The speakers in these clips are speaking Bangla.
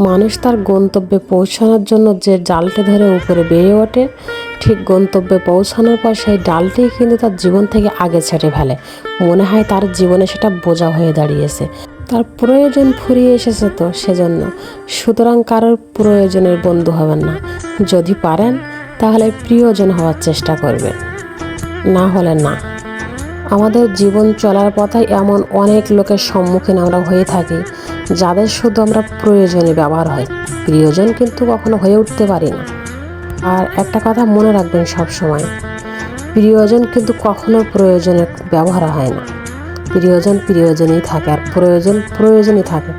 মানুষ তার গন্তব্যে পৌঁছানোর জন্য যে ডালটি ধরে উপরে বেড়ে ওঠে, ঠিক গন্তব্যে পৌঁছানোর পর সেই ডালটি কিন্তু তার জীবন থেকে আগে ছেড়ে ফেলে। মনে হয় তার জীবনে সেটা বোঝা হয়ে দাঁড়িয়েছে। তার প্রয়োজন ফুরিয়ে এসেছে তো সেজন্য। সুতরাং কারোর প্রয়োজনের বন্ধু হবেন না। যদি পারেন, তাহলে প্রিয়জন হওয়ার চেষ্টা করবেন না হলে না। আমাদের জীবন চলার পথে এমন অনেক লোকের সম্মুখীন আমরা হয়ে থাকি, যাদের শুধু আমরা প্রয়োজনে ব্যবহার হয়। প্রিয়জন কিন্তু কখনো হয়ে উঠতে পারি না। আর একটা কথা মনে রাখবেন সব সময় প্রিয়জন কিন্তু কখনো প্রয়োজনে ব্যবহার হয় না। প্রিয়জন প্রিয়জনই থাকে আর প্রয়োজন প্রয়োজনই থাকে।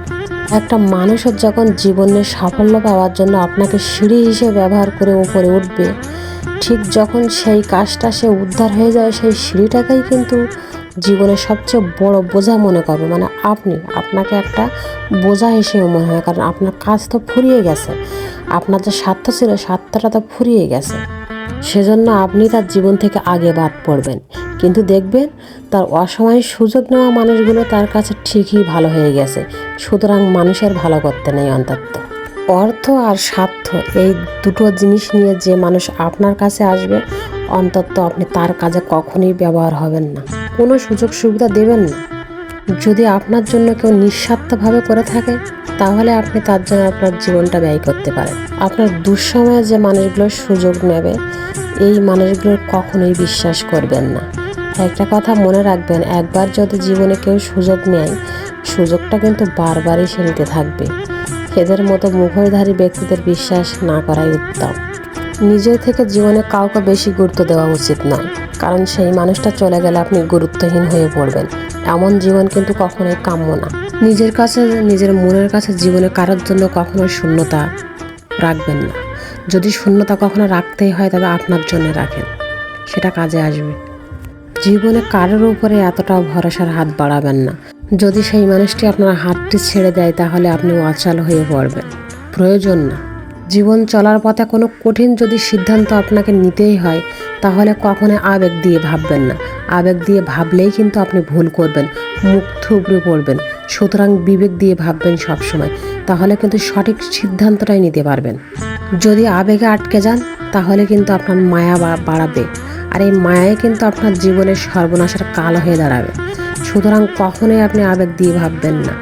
একটা মানুষের যখন জীবনে সাফল্য পাওয়ার জন্য আপনাকে সিঁড়ি হিসেবে ব্যবহার করে উপরে উঠবে ঠিক যখন সেই কাজটা সে উদ্ধার হয়ে যায়, সেই সিঁড়িটাকেই কিন্তু জীবনের সবচেয়ে বড় বোঝা মনে করবে। মানে আপনি, আপনাকে একটা বোঝা হিসেবে মনে হয়, কারণ আপনার কাজ তো ফুরিয়ে গেছে। আপনার যে স্বার্থ ছিল, স্বার্থটা তো ফুরিয়ে গেছে। সেজন্য আপনি তার জীবন থেকে আগে বাদ পড়বেন। কিন্তু দেখবেন, তার অসময়ে সুযোগ নেওয়া মানুষগুলো তার কাছে ঠিকই ভালো হয়ে গেছে। সুতরাং মানুষের ভালো করতে নেই অন্তত। অর্থ আর স্বার্থ, এই দুটো জিনিস নিয়ে যে মানুষ আপনার কাছে আসবে, অন্তত আপনি তার কাজে কখনোই ব্যবহার হবেন না। কোনো সুযোগ সুবিধা দেবেন না। যদি আপনার জন্য কেউ নিঃস্বার্থভাবে করে থাকে, তাহলে আপনি তার জন্য আপনার জীবনটা ব্যয় করতে পারেন। আপনার দুঃসময়ে যে মানুষগুলো সুযোগ নেবে, এই মানুষগুলোর কখনোই বিশ্বাস করবেন না। একটা কথা মনে রাখবেন, একবার যদি জীবনে কেউ সুযোগ নেয়, সুযোগটা কিন্তু বারবারই সে নিতে থাকবে। এদের মতো মুখোশধারী ব্যক্তিদের বিশ্বাস না করাই উত্তম। নিজের থেকে জীবনে কাউকে বেশি গুরুত্ব দেওয়া উচিত নয়, কারণ সেই মানুষটা চলে গেলে আপনি গুরুত্বহীন হয়ে পড়বেন। এমন জীবন কিন্তু কখনোই কাম্য না। নিজের কাছে, নিজের মনের কাছে জীবনে কারোর জন্য কখনো শূন্যতা রাখবেন না। যদি শূন্যতা কখনো রাখতেই হয়, তবে আপনার জন্য রাখেন। সেটা কাজে আসবে। জীবনে কারোর উপরে এতটাও ভরসার হাত বাড়াবেন না। যদি সেই মানুষটি আপনার হাতটি ছেড়ে দেয়, তাহলে আপনি অচাল হয়ে পড়বেন। প্রয়োজন না। জীবন চলার পথে কোনো কঠিন যদি সিদ্ধান্ত আপনাকে নিতেই হয়, তাহলে কখনো আবেগ দিয়ে ভাববেন না। আবেগ দিয়ে ভাবলেই কিন্তু আপনি ভুল করবেন, মুখ থুবড়ে পড়বেন। সুতরাং বিবেক দিয়ে ভাববেন সবসময়। তাহলে কিন্তু সঠিক সিদ্ধান্তটাই নিতে পারবেন। যদি আবেগে আটকে যান, তাহলে কিন্তু আপনার মায়া বাড়াবে। আর এই মায়াই কিন্তু আপনার জীবনের সর্বনাশের কাল হয়ে দাঁড়াবে। সুতরাং কখনোই আপনি আবেগ দিয়ে ভাববেন না।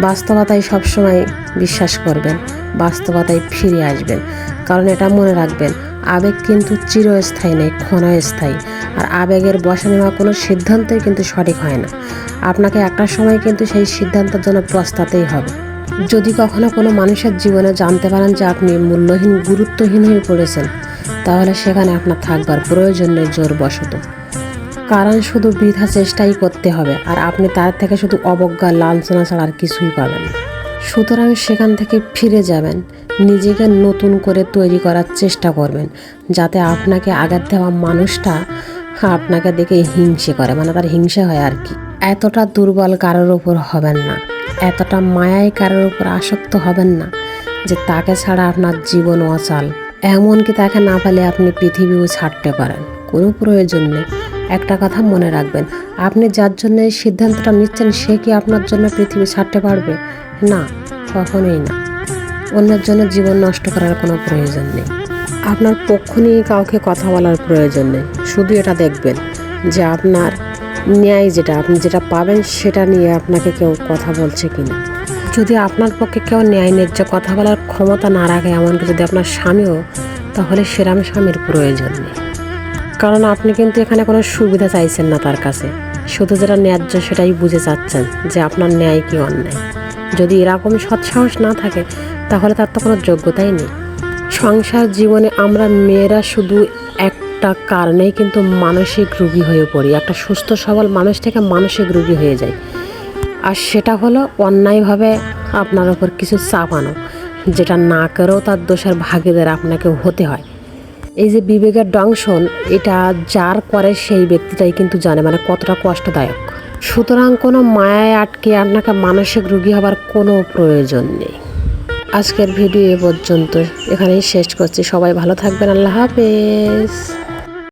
বাস্তবতায় সবসময় বিশ্বাস করবেন, বাস্তবতায় ফিরে আসবেন, কারণ এটা মনে রাখবেন, আবেগ কিন্তু চিরস্থায়ী নেই, ক্ষণস্থায়ী। আর আবেগের বসে নেওয়া কোনো সিদ্ধান্তই কিন্তু সঠিক হয় না। আপনাকে একটা সময় কিন্তু সেই সিদ্ধান্তের জন্য প্রস্তাতেই হবে। যদি কখনো কোনো মানুষের জীবনে জানতে পারেন যে আপনি মূল্যহীন, গুরুত্বহীন হয়ে পড়েছেন, তাহলে সেখানে আপনার থাকবার প্রয়োজন জোর বশত কারণ শুধু বৃথা চেষ্টাই করতে হবে, আর আপনি তার থেকে শুধু অবজ্ঞা, লাঞ্ছনা ছাড়া আর কিছুই পাবেন সুতরাং সেখান থেকে ফিরে যাবেন, নিজেকে নতুন করে তৈরি করার চেষ্টা করবেন, যাতে আপনাকে আঘাত দেওয়া মানুষটা আপনাকে দেখে হিংসে করে মানে তার হিংসা হয় আর কি। এতটা দুর্বল কারোর উপর হবেন না, এতটা মায়ায় কারোর উপর আসক্ত হবেন না, যে তাকে ছাড়া আপনার জীবন অচাল। এমনকি তাকে না পেলে আপনি পৃথিবীও ছাড়তে পারেন, কোনো প্রয়োজন নেই। একটা কথা মনে রাখবেন, আপনি যার জন্য এই সিদ্ধান্তটা নিচ্ছেন, সে কি আপনার জন্য পৃথিবী ছাড়তে পারবে? না, কখনোই না। অন্যের জন্য জীবন নষ্ট করার কোনো প্রয়োজন নেই। আপনার পক্ষ নিয়ে কাউকে কথা বলার প্রয়োজন নেই। শুধু এটা দেখবেন যে আপনার ন্যায় যেটা, আপনি যেটা পাবেন সেটা নিয়ে আপনাকে কেউ কথা বলছে কি না যদি আপনার পক্ষে কেউ ন্যায় ন্যায্য কথা বলার ক্ষমতা না রাখে, এমনকি যদি আপনার স্বামীও, তাহলে সেরাম স্বামীর প্রয়োজন নেই। কারণ আপনি কিন্তু এখানে কোনো সুবিধা চাইছেন না তার কাছে। শুধু যেটা ন্যায্য সেটাই বুঝে চাচ্ছেন যে আপনার ন্যায় কি অন্যায়। যদি এরকম সৎসাহস না থাকে, তাহলে তার তো কোনো যোগ্যতাই নেই। সংসার জীবনে আমরা মেয়েরা শুধু একটা কারণেই কিন্তু মানসিক রুগী হয়ে পড়ি। একটা সুস্থ, সবল মানুষ থেকে মানসিক রুগী হয়ে যায় আর সেটা হলো অন্যায়ভাবে আপনার ওপর কিছু চাপানো, যেটা না করেও তার দোষের ভাগীদার আপনাকে হতে হয়। এই যে বিবেকের দংশন, এটা যার করে সেই ব্যক্তিটাই কিন্তু জানে মানে কতটা কষ্টদায়ক। সুতরাং কোনো মায়ায় আটকে আপনাকে মানসিক রুগী হবার কোনো প্রয়োজন নেই। আজকের ভিডিও এ পর্যন্ত এখানেই শেষ করছি। সবাই ভালো থাকবেন। আল্লাহ হাফেজ।